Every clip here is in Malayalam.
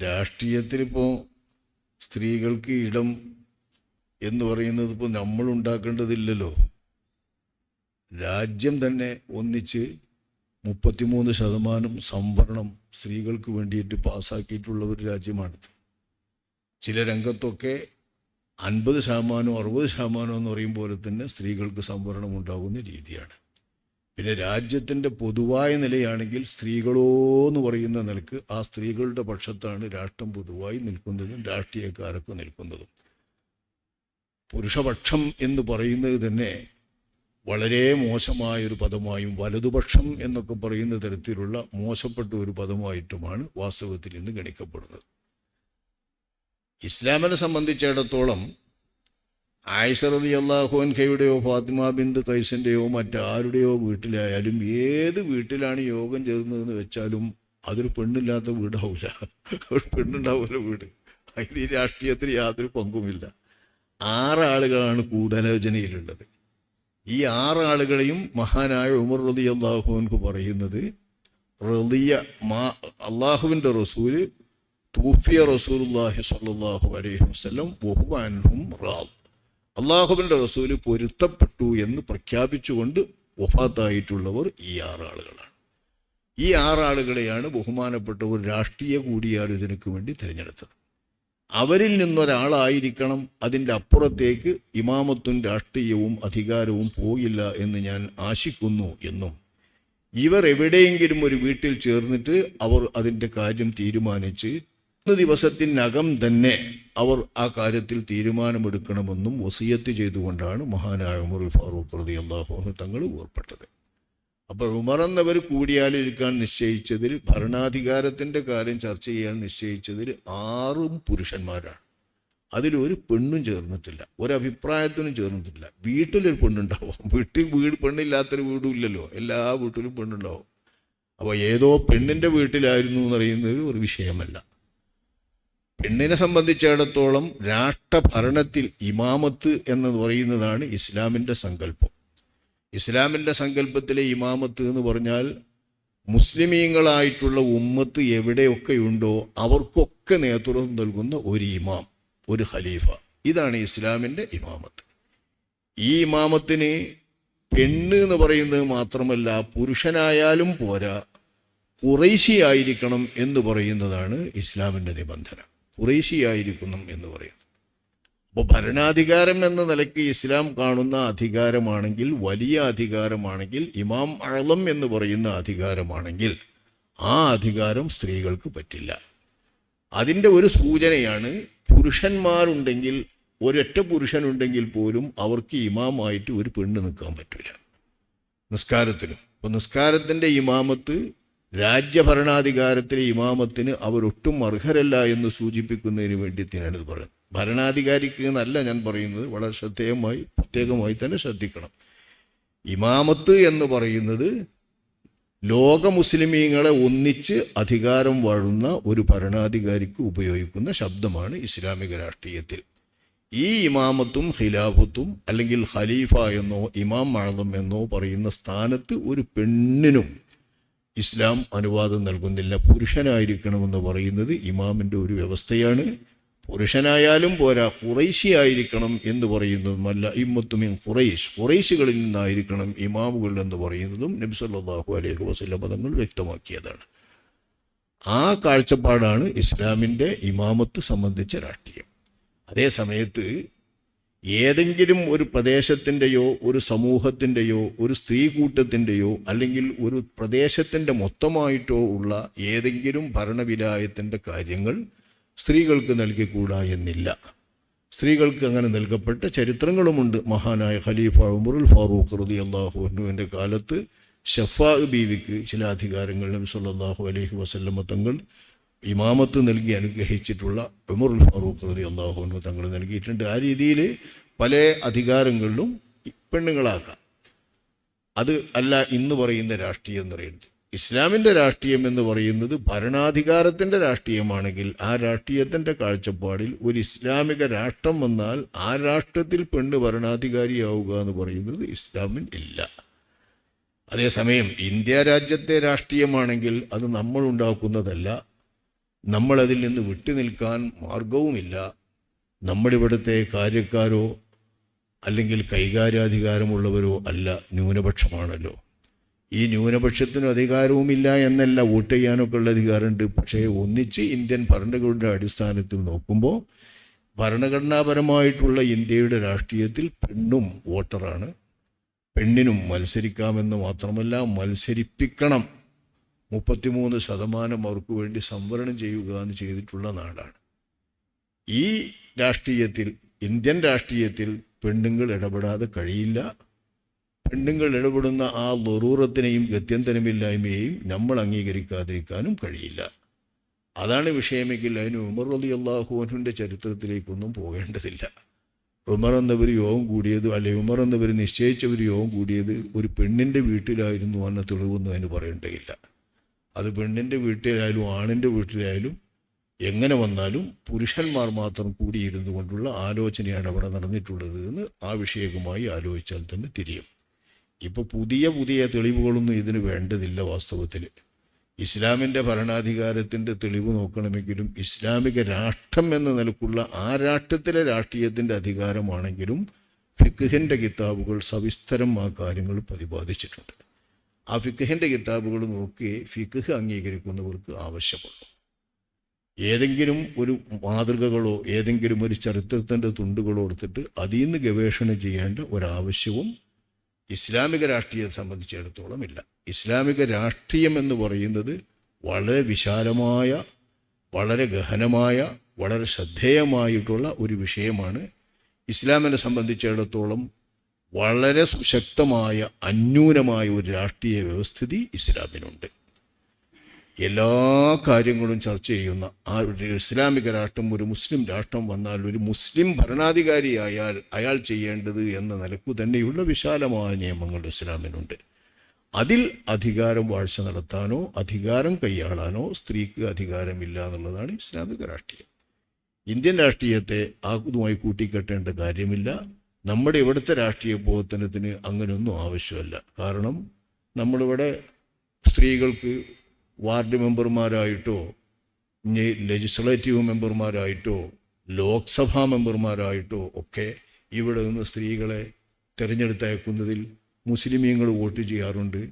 രാഷ്ട്രീയത്തിലിപ്പോൾ സ്ത്രീകൾക്ക് ഇടം എന്ന് പറയുന്നത് ഇപ്പോൾ നമ്മൾ ഉണ്ടാക്കേണ്ടതില്ലല്ലോ രാജ്യം തന്നെ ഒന്നിച്ച് മുപ്പത്തിമൂന്ന് ശതമാനം സംവരണം സ്ത്രീകൾക്ക് വേണ്ടിയിട്ട് പാസ്സാക്കിയിട്ടുള്ള ഒരു രാജ്യമാണിത് ചില രംഗത്തൊക്കെ അൻപത് ശതമാനം അറുപത് ശതമാനം എന്ന് പറയും പോലെ തന്നെ സ്ത്രീകൾക്ക് സംവരണം ഉണ്ടാകുന്ന രീതിയാണ്. പിന്നെ രാജ്യത്തിന്റെ പൊതുവായ നിലയാണെങ്കിൽ സ്ത്രീകളോ എന്ന് പറയുന്ന നിലയ്ക്ക് ആ സ്ത്രീകളുടെ പക്ഷത്താണ് രാഷ്ട്രം പൊതുവായി നിൽക്കുന്നതും രാഷ്ട്രീയക്കാരൊക്കെ നിൽക്കുന്നതും. പുരുഷപക്ഷം എന്ന് പറയുന്നത് തന്നെ വളരെ മോശമായൊരു പദമായും വലതുപക്ഷം എന്നൊക്കെ പറയുന്ന തരത്തിലുള്ള മോശപ്പെട്ട ഒരു പദമായിട്ടുമാണ് വാസ്തവത്തിൽ ഇന്ന് ഗണിക്കപ്പെടുന്നത്. ഇസ്ലാമിനെ സംബന്ധിച്ചിടത്തോളം ആയിഷറതി അള്ളാഹുൻഖയുടെയോ ഫാത്തിമ ബിന്ദ് കൈസിന്റെയോ മറ്റാരുടെയോ വീട്ടിലായാലും ഏത് വീട്ടിലാണ് യോഗം ചേരുന്നതെന്ന് വെച്ചാലും അതൊരു പെണ്ണില്ലാത്ത വീടാവില്ല ഒരു പെണ്ണുണ്ടാവില്ല വീട്. അതിന് ഈ രാഷ്ട്രീയത്തിൽ യാതൊരു പങ്കുമില്ല. ആറാളുകളാണ് കൂടാലോചനയിലുള്ളത്. ഈ ആറാളുകളെയും മഹാനായ ഉമർ റതി അള്ളാഹുവിൻക്ക് പറയുന്നത് റതിയ മാ അള്ളാഹുവിന്റെ റസൂൽ തൂഫിയ റസൂലുല്ലാഹി സ്വല്ലല്ലാഹു അലൈഹി വസ്ലം ബഹുബാനും റാദ് അള്ളാഹുവിന്റെ റസൂൽ പൊരുത്തപ്പെട്ടു എന്ന് പ്രഖ്യാപിച്ചുകൊണ്ട് വഫാത്തായിട്ടുള്ളവർ ഈ ആറാളുകളാണ് ഈ ആറാളുകളെയാണ് ഒരു രാഷ്ട്രീയ കൂടിയാലോചനയ്ക്ക് വേണ്ടി തിരഞ്ഞെടുത്തത്. അവരിൽ നിന്നൊരാളായിരിക്കണം അതിന്റെ അപ്പുറത്തേക്ക് ഇമാമത്തും രാഷ്ട്രീയവും അധികാരവും പോയില്ല എന്ന് ഞാൻ ആശിക്കുന്നു എന്നും. ഇവർ എവിടെയെങ്കിലും ഒരു വീട്ടിൽ ചേർന്നിട്ട് അവർ അതിന്റെ കാര്യം തീരുമാനിച്ച് ദിവസത്തിനകം തന്നെ അവർ ആ കാര്യത്തിൽ തീരുമാനമെടുക്കണമെന്നും വസിയത്ത് ചെയ്തുകൊണ്ടാണ് മഹാനായ ഉമർ ഫാറൂഖ് റതി അള്ളാഹു തങ്ങൾ ഓർപ്പെട്ടത്. അപ്പോൾ ഉമർ എന്നവർ കൂടിയാലിരിക്കാൻ നിശ്ചയിച്ചതിൽ ഭരണാധികാരത്തിന്റെ കാര്യം ചർച്ച ചെയ്യാൻ നിശ്ചയിച്ചതിൽ ആറും പുരുഷന്മാരാണ്. അതിലൊരു പെണ്ണും ചേർന്നിട്ടില്ല ഒരഭിപ്രായത്തിനും ചേർന്നിട്ടില്ല. വീട്ടിലൊരു പെണ്ണുണ്ടാവും. വീട്ടിൽ വീട് പെണ്ണില്ലാത്തൊരു വീടും ഇല്ലല്ലോ. എല്ലാ വീട്ടിലും പെണ്ണുണ്ടാവും. അപ്പോൾ ഏതോ പെണ്ണിന്റെ വീട്ടിലായിരുന്നു എന്നറിയുന്നത് ഒരു വിഷയമല്ല. പെണ്ണിനെ സംബന്ധിച്ചിടത്തോളം രാഷ്ട്രഭരണത്തിൽ ഇമാമത്ത് എന്ന് പറയുന്നതാണ് ഇസ്ലാമിന്റെ സങ്കല്പം. ഇസ്ലാമിന്റെ സങ്കല്പത്തിലെ ഇമാമത്ത് എന്ന് പറഞ്ഞാൽ മുസ്ലിമീങ്ങളായിട്ടുള്ള ഉമ്മത്ത് എവിടെയൊക്കെ ഉണ്ടോ അവർക്കൊക്കെ നേതൃത്വം നൽകുന്ന ഒരു ഇമാം ഒരു ഖലീഫ. ഇതാണ് ഇസ്ലാമിന്റെ ഇമാമത്ത്. ഈ ഇമാമത്തിന് പെണ്ണ് എന്ന് പറയുന്നത് മാത്രമല്ല പുരുഷനായാലും പോരാ കുറേശി ആയിരിക്കണം എന്ന് പറയുന്നതാണ് ഇസ്ലാമിന്റെ നിബന്ധന. കുറേശി ആയിരിക്കണം എന്ന് പറയും. അപ്പോൾ ഭരണാധികാരം എന്ന നിലയ്ക്ക് ഇസ്ലാം കാണുന്ന അധികാരമാണെങ്കിൽ വലിയ അധികാരമാണെങ്കിൽ ഇമാം അളം എന്ന് പറയുന്ന അധികാരമാണെങ്കിൽ ആ അധികാരം സ്ത്രീകൾക്ക് പറ്റില്ല. അതിന്റെ ഒരു സൂചനയാണ് പുരുഷന്മാരുണ്ടെങ്കിൽ ഒരൊറ്റ പുരുഷനുണ്ടെങ്കിൽ പോലും അവർക്ക് ഇമാമായിട്ട് ഒരു പെണ്ണ് നിൽക്കാൻ പറ്റില്ല നിസ്കാരത്തിനും അപ്പോൾ നിസ്കാരത്തിന്റെ ഇമാമത്ത് രാജ്യഭരണാധികാരത്തിലെ ഇമാമത്തിന് ഒട്ടും അർഹരല്ല എന്ന് സൂചിപ്പിക്കുന്നതിന് വേണ്ടി തന്നെയാണ് പറയുന്നത് ഭരണാധികാരിക്ക് എന്നല്ല ഞാൻ പറയുന്നത് വളരെ ശ്രദ്ധേയമായി പ്രത്യേകമായി തന്നെ ശ്രദ്ധിക്കണം. ഇമാമത്ത് എന്ന് പറയുന്നത് ലോക മുസ്ലിമീങ്ങളെ ഒന്നിച്ച് അധികാരം വാഴുന്ന ഒരു ഭരണാധികാരിക്ക് ഉപയോഗിക്കുന്ന ശബ്ദമാണ് ഇസ്ലാമിക രാഷ്ട്രീയത്തിൽ. ഈ ഇമാമത്തും ഖിലാഫത്തും അല്ലെങ്കിൽ ഖലീഫ എന്നോ ഇമാം മഴതം എന്നോ പറയുന്ന സ്ഥാനത്ത് ഒരു പെണ്ണിനും ഇസ്ലാം അനുവാദം നൽകുന്നില്ല. പുരുഷനായിരിക്കണമെന്ന് പറയുന്നത് ഇമാമിന്റെ ഒരു വ്യവസ്ഥയാണ്. പുരുഷനായാലും പോരാ കുറൈശി ആയിരിക്കണം എന്ന് പറയുന്നതുമല്ല ഇമ്മത്തുമിൻ ഖുറൈഷ് ഖുറൈശികളിൽ നിന്നായിരിക്കണം ഇമാമുകൾ എന്ന് പറയുന്നതും നബി സല്ലല്ലാഹു അലൈഹി വസല്ലം പദങ്ങൾ വ്യക്തമാക്കിയതാണ്. ആ കാഴ്ചപ്പാടാണ് ഇസ്ലാമിന്റെ ഇമാമത്ത് സംബന്ധിച്ച രാഷ്ട്രീയം. അതേ സമയത്ത് ഏതെങ്കിലും ഒരു പ്രദേശത്തിന്റെയോ ഒരു സമൂഹത്തിന്റെയോ ഒരു സ്ത്രീ കൂട്ടത്തിന്റെയോ അല്ലെങ്കിൽ ഒരു പ്രദേശത്തിന്റെ മൊത്തമായിട്ടോ ഉള്ള ഏതെങ്കിലും ഭരണവിലായത്തിന്റെ കാര്യങ്ങൾ സ്ത്രീകൾക്ക് നൽകിക്കൂടാ എന്നില്ല. സ്ത്രീകൾക്ക് അങ്ങനെ നൽകപ്പെട്ട ചരിത്രങ്ങളുമുണ്ട്. മഹാനായ ഖലീഫ ഉമറുൽ ഫാറൂഖ് റതി അള്ളാഹുവിന്റെ കാലത്ത് ഷഫാ ബീവിക്ക് ചില അധികാരങ്ങൾ നബി സല്ലല്ലാഹു അലൈഹി വസല്ലമ തങ്ങൾ ഇമാമത്ത് നൽകി അനുഗ്രഹിച്ചിട്ടുള്ള ഉമറുൽ ഫാറൂഖ് റതി അള്ളാഹുവിന് തങ്ങൾ നൽകിയിട്ടുണ്ട്. ആ രീതിയിൽ പല അധികാരങ്ങളിലും പെണ്ണുങ്ങളാക്കാം അത് അല്ല ഇന്ന് പറയുന്ന രാഷ്ട്രീയം എന്ന് പറയുന്നത്. ഇസ്ലാമിന്റെ രാഷ്ട്രീയം എന്ന് പറയുന്നത് ഭരണാധികാരത്തിന്റെ രാഷ്ട്രീയമാണെങ്കിൽ ആ രാഷ്ട്രീയത്തിന്റെ കാഴ്ചപ്പാടിൽ ഒരു ഇസ്ലാമിക രാഷ്ട്രം വന്നാൽ ആ രാഷ്ട്രത്തിൽ പെണ്ണ് ഭരണാധികാരിയാവുക എന്ന് പറയുന്നത് ഇസ്ലാമിൽ ഇല്ല. അതേസമയം ഇന്ത്യ രാജ്യത്തെ രാഷ്ട്രീയമാണെങ്കിൽ അത് നമ്മൾ ഉണ്ടാക്കുന്നതല്ല നമ്മളതിൽ നിന്ന് വിട്ടുനിൽക്കാൻ മാർഗവുമില്ല. നമ്മളിവിടുത്തെ കാര്യക്കാരോ അല്ലെങ്കിൽ കൈകാര്യാധികാരമുള്ളവരോ അല്ല ന്യൂനപക്ഷമാണല്ലോ. ഈ ന്യൂനപക്ഷത്തിനും അധികാരവുമില്ല എന്നല്ല വോട്ട് ചെയ്യാനൊക്കെ ഉള്ള അധികാരമുണ്ട്. പക്ഷേ ഒന്നിച്ച് ഇന്ത്യൻ ഭരണഘടനയുടെ അടിസ്ഥാനത്തിൽ നോക്കുമ്പോൾ ഭരണഘടനാപരമായിട്ടുള്ള ഇന്ത്യയുടെ രാഷ്ട്രീയത്തിൽ പെണ്ണും വോട്ടറാണ്. പെണ്ണിനും മത്സരിക്കാമെന്ന് മാത്രമല്ല മത്സരിപ്പിക്കണം. മുപ്പത്തിമൂന്ന് ശതമാനം അവർക്ക് വേണ്ടി സംവരണം ചെയ്യുക എന്ന് ചെയ്തിട്ടുള്ള നാടാണ്. ഈ രാഷ്ട്രീയത്തിൽ ഇന്ത്യൻ രാഷ്ട്രീയത്തിൽ പെണ്ണുങ്ങൾ ഇടപെടാതെ കഴിയില്ല. പെണ്ണുങ്ങൾ ഇടപെടുന്ന ആ ലൊറൂറത്തിനെയും ഗത്യന്തരമില്ലായ്മയെയും നമ്മൾ അംഗീകരിക്കാതിരിക്കാനും കഴിയില്ല. അതാണ് വിഷയമെങ്കിൽ അതിന് ഉമർ അലി അള്ളാഹുവിന്റെ ചരിത്രത്തിലേക്കൊന്നും പോകേണ്ടതില്ല. ഉമർ എന്നവർ യോഗം കൂടിയത് അല്ലെ ഉമർ എന്നവർ നിശ്ചയിച്ചവർ യോഗം കൂടിയത് ഒരു പെണ്ണിന്റെ വീട്ടിലായിരുന്നു എന്ന തെളിവൊന്നും അതിന് പറയേണ്ടതില്ല. അത് പെണ്ണിന്റെ വീട്ടിലായാലും ആണിന്റെ വീട്ടിലായാലും എങ്ങനെ വന്നാലും പുരുഷന്മാർ മാത്രം കൂടിയിരുന്നു കൊണ്ടുള്ള ആലോചനയാണ് അവിടെ നടന്നിട്ടുള്ളത് എന്ന് ആ വിഷയവുമായി ആലോചിച്ചാൽ തന്നെ തിരിയും. ഇപ്പോൾ പുതിയ പുതിയ തെളിവുകളൊന്നും ഇതിന് വേണ്ടതില്ല വാസ്തവത്തിൽ ഇസ്ലാമിന്റെ ഭരണാധികാരത്തിന്റെ തെളിവ് നോക്കണമെങ്കിലും ഇസ്ലാമിക രാഷ്ട്രം എന്ന നിലക്കുള്ള ആ രാഷ്ട്രത്തിലെ രാഷ്ട്രീയത്തിന്റെ അധികാരമാണെങ്കിലും ഫിഖിന്റെ കിതാബുകൾ സവിസ്തരം ആ കാര്യങ്ങൾ പ്രതിപാദിച്ചിട്ടുണ്ട്. ആ ഫിഖിന്റെ കിതാബുകൾ നോക്കി ഫിഖ് അംഗീകരിക്കുന്നവർക്ക് ആവശ്യമുള്ളൂ ഏതെങ്കിലും ഒരു മാതൃകകളോ ഏതെങ്കിലും ഒരു ചരിത്രത്തിന്റെ തുണ്ടുകളോ എടുത്തിട്ട് അതിൽ നിന്ന് ഗവേഷണം ചെയ്യേണ്ട ഒരാവശ്യവും ഇസ്ലാമിക രാഷ്ട്രീയത്തെ സംബന്ധിച്ചിടത്തോളം ഇല്ല. ഇസ്ലാമിക രാഷ്ട്രീയം എന്ന് പറയുന്നത് വളരെ വിശാലമായ വളരെ ഗഹനമായ വളരെ ശ്രദ്ധേയമായിട്ടുള്ള ഒരു വിഷയമാണ്. ഇസ്ലാമിനെ സംബന്ധിച്ചിടത്തോളം വളരെ സുശക്തമായ അന്യൂനമായ ഒരു രാഷ്ട്രീയ വ്യവസ്ഥിതി ഇസ്ലാമിനുണ്ട്. എല്ലാ കാര്യങ്ങളും ചർച്ച ചെയ്യുന്ന ആ ഒരു ഇസ്ലാമിക രാഷ്ട്രം ഒരു മുസ്ലിം രാഷ്ട്രം വന്നാൽ ഒരു മുസ്ലിം ഭരണാധികാരിയായാൽ അയാൾ ചെയ്യേണ്ടത് എന്ന നിലക്കു തന്നെയുള്ള വിശാലമായ നിയമങ്ങൾ ഇസ്ലാമിനുണ്ട്. അതിൽ അധികാരം വാഴ്ച നടത്താനോ അധികാരം കൈയാളാനോ സ്ത്രീക്ക് അധികാരമില്ല എന്നുള്ളതാണ് ഇസ്ലാമിക രാഷ്ട്രീയം. ഇന്ത്യൻ രാഷ്ട്രീയത്തെ ആ ഇതുമായി കൂട്ടിക്കെട്ടേണ്ട കാര്യമില്ല. നമ്മുടെ ഇവിടുത്തെ രാഷ്ട്രീയ പ്രവർത്തനത്തിന് അങ്ങനെയൊന്നും ആവശ്യമല്ല. കാരണം നമ്മളിവിടെ സ്ത്രീകൾക്ക് വാർഡ് മെമ്പർമാരായിട്ടോ ലെജിസ്ലേറ്റീവ് മെമ്പർമാരായിട്ടോ ലോക്സഭാ മെമ്പർമാരായിട്ടോ ഒക്കെ ഇവിടെ നിന്ന് സ്ത്രീകളെ തിരഞ്ഞെടുത്തയക്കുന്നതിൽ മുസ്ലിമീങ്ങൾ വോട്ട് ചെയ്യാറുണ്ട്.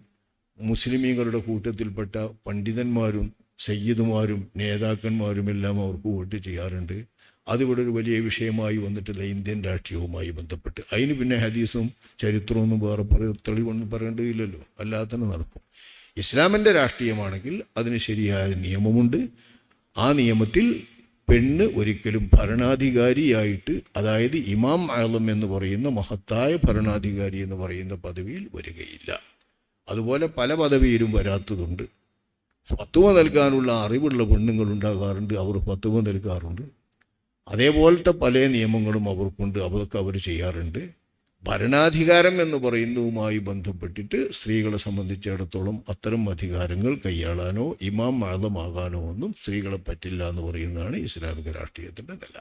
മുസ്ലിമീങ്ങളുടെ കൂട്ടത്തിൽപ്പെട്ട പണ്ഡിതന്മാരും സയ്യിദുമാരും നേതാക്കന്മാരുമെല്ലാം അവർക്ക് വോട്ട് ചെയ്യാറുണ്ട്. അതിവിടെ ഒരു വലിയ വിഷയമായി വന്നിട്ടില്ല ഇന്ത്യൻ രാഷ്ട്രീയവുമായി ബന്ധപ്പെട്ട്. അതിന് പിന്നെ ഹദീസും ചരിത്രമൊന്നും വേറെ പറയ തെളിവൊന്നും പറയേണ്ടതില്ലല്ലോ. അല്ലാതെ തന്നെ നടക്കും. ഇസ്ലാമിന്റെ രാഷ്ട്രീയമാണെങ്കിൽ അതിന് ശരിയായ നിയമമുണ്ട്. ആ നിയമത്തിൽ പെണ്ണ് ഒരിക്കലും ഭരണാധികാരിയായിട്ട് അതായത് ഇമാം ആലം എന്ന് പറയുന്ന മഹത്തായ ഭരണാധികാരി എന്ന് പറയുന്ന പദവിയിൽ വരികയില്ല. അതുപോലെ പല പദവിയിലും വരാത്തതുണ്ട്. ഫത്തുവ നൽകാനുള്ള അറിവുള്ള പെണ്ണുങ്ങൾ ഉണ്ടാകാറുണ്ട്. അവർ ഫത്തുവ നൽകാറുണ്ട്. അതേപോലത്തെ പല നിയമങ്ങളും അവർക്കുണ്ട് അതൊക്കെ അവർ ചെയ്യാറുണ്ട്. ഭരണാധികാരം എന്ന് പറയുന്നതുമായി ബന്ധപ്പെട്ടിട്ട് സ്ത്രീകളെ സംബന്ധിച്ചിടത്തോളം അത്തരം അധികാരങ്ങൾ കൈയാളാനോ ഇമാം മാതമാകാനോ ഒന്നും സ്ത്രീകളെ പറ്റില്ല എന്ന് പറയുന്നതാണ് ഇസ്ലാമിക രാഷ്ട്രീയത്തിന്റെ നില.